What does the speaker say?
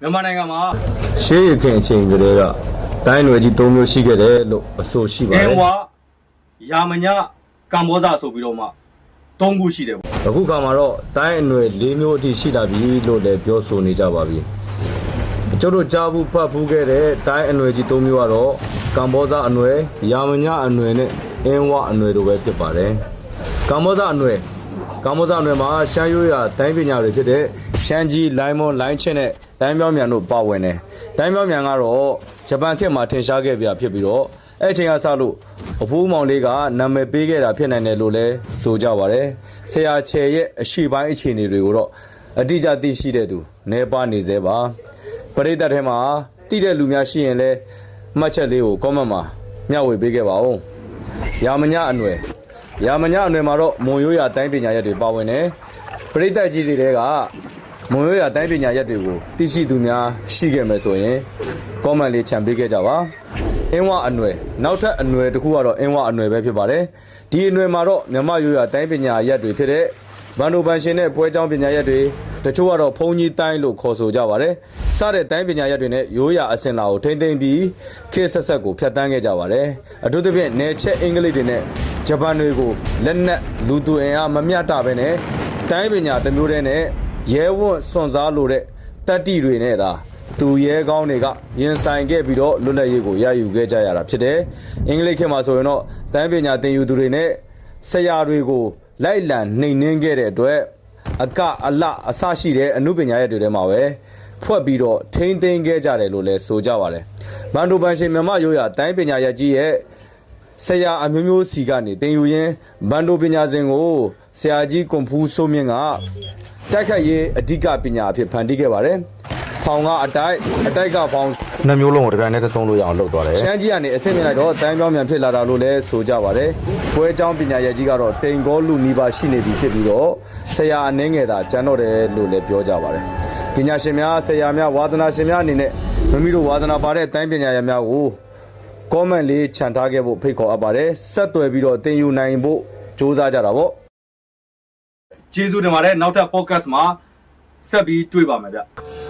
မြန်မာနိုင်ငံမှာရှေးရခင်အချိန်ကလေးကတိုင်းနယ်ကြီး၃မျိုးရှိခဲ့တယ်လို့အဆိုရှိပါအတင်ယ်ဝါယာမညကမ္ဘောဇဆိုပြီးတော့မှ၃ခုရှိတယ်ပေါ့အခုခါမှာတော့တိုင်းအနွယ်၄မျိုးအထိရှိလာပြီလို့လည်းပြောဆိုနေကြပါပြီကျွန်တော်တို့ကြားဘူးဖတ်ဖူးခဲ့တဲ့တိုင်းအနွယ်ကြီး၃မျိုးကတော့ကမ္ဘောဇအနွယ်ယာမညအနွယ်နဲ့အင်းဝအနွယ်တို့ပဲဖြစ်ပါတယ်ကမ္ဘောဇအနွယ်ကမ္ဘောဇအနွယ်မှာရှမ်းရိုးရာတိုင်းပညာတွေဖြစ်တဲ့ ရှမ်းကြီးလိုင်းမွန်လိုင်းချင်းနဲ့တိုင်းပြောင်းမြန်တို့ပါဝင်တယ်တိုင်းပြောင်းမြန်ကတော့ဂျပန်ခေတ်မှာထင်ရှားခဲ့ပြဖြစ်ပြီးတော့အဲ့အချိန်ကစလို့အဖိုးမောင်လေးကနာမည်ပေးခဲ့တာဖြစ်နိုင်တယ်လို့လည်းဆိုကြပါတယ်ဆရာချေရဲ့အရှိပိုင်းအခြေအနေတွေကိုတော့အတိအကျသိရှိတဲ့သူနေပါနေသေးပါပရိသတ်ထဲမှာတိတဲ့လူများရှိရင်လည်းမှတ်ချက်လေးကို comment မှာမျှဝေပေးခဲ့ပါဦးရာမညအနွယ်ရာမညအနွယ်မှာတော့မွန်ရိုးရာတိုင်းပညာရက်တွေပါဝင်တယ်ပရိသတ်ကြီးတွေက မွန်ရိုးရာတိုင်းပညာရက်တွေကိုသိရှိသူများရှိခဲ့မယ်ဆိုရင် comment လေးချန်ပေးခဲ့ကြပါအင်းဝအနွယ်နောက်ထပ်အနွယ်တစ်ခုကတော့အင်းဝအနွယ်ပဲဖြစ်ပါတယ်ဒီအနွယ်မှာတော့မြမရိုးရာတိုင်းပညာရက်တွေဖြစ်တဲ့ဘန်ဒိုဘန်ရှင်နဲ့ပွဲချောင်းပညာရက်တွေတချို့ကတော့ဖုန်ကြီးတိုင်းလို့ခေါ်ဆိုကြပါတယ်စတဲ့တိုင်းပညာရက်တွေနဲ့ရိုးရာအစင်လာကိုထိမ့်သိမ့်ပြီးခေတ်ဆက်ဆက်ကိုဖျက်ဆီးခဲ့ကြပါတယ်အထူးသဖြင့်နယ်ချက်အင်္ဂလိပ်တွေနဲ့ဂျပန်တွေကိုလက်နက်လူသူအင်အားမမျှတဘဲနဲ့တိုင်းပညာတစ်မျိုးတည်းနဲ့ ရဲဝံ့စွန့်စားလိုတဲ့တက်တီတွေနဲ့သာသူရဲကောင်းတွေကရင်ဆိုင်ခဲ့ပြီးတော့လွတ်လပ်ရေးကိုရယူခဲ့ကြရတာဖြစ်တယ်။အင်္ဂလိပ်ခေတ်မှာဆိုရင်တော့တိုင်းပညာသင်ယူသူတွေနဲ့ဆရာတွေကိုလိုက်လံနှိမ်နင်းခဲ့တဲ့အတွက်အကအလအဆရှိတဲ့အမှုပညာရဲ့တွေထဲမှာပဲဖွက်ပြီးတော့ထိမ့်သိမ်းခဲ့ကြတယ်လို့လည်းဆိုကြပါတယ်။ဘန်ဒိုဘန်ရှင်မြမရိုးရတိုင်းပညာရဲ့ကြီးရဲ့ဆရာအမျိုးမျိုးစီကနေတင်ယူရင်းဘန်ဒိုပညာစဉ်ကိုဆရာကြီးကွန်ဖူးဆိုးမြင့်က တိုက်ခတ်ရေးအဓိကပညာအဖြစ်ဖန်တီးခဲ့ပါတယ်။ဖောင်ကအတိုက်အတိုက်ကဖောင်နှမျိုးလုံးကိုတစ်ခါနဲ့တစ်သုံးလို့ရအောင်လုပ်သွားတယ်ရှမ်းကြီးကနေအဆင့်မြင်လိုက်တော့တန်းပြောင်းမြန်ဖြစ်လာတာလို့လည်းဆိုကြပါတယ်။ပွဲချောင်းပညာရကြီးကတော့တိန်ကောလူနီပါရှိနေပြီဖြစ်ပြီးတော့ဆရာအနှင်းငယ်သာကျန်တော့တယ်လို့လည်းပြောကြပါတယ်။ပညာရှင်များဆရာများဝါသနာရှင်များအနေနဲ့မိမိတို့ဝါသနာပါတဲ့တိုင်းပညာရများကို comment လေးခြံထားခဲ့ဖို့ဖိတ်ခေါ်အပ်ပါတယ်။ဆက်သွယ်ပြီးတော့တင်ယူနိုင်ဖို့စ조사ကြတာပေါ့။ ကျေးဇူးတင်ပါတယ်နောက်ထပ် podcast မှာဆက်ပြီးတွေ့ပါမယ်ဗျ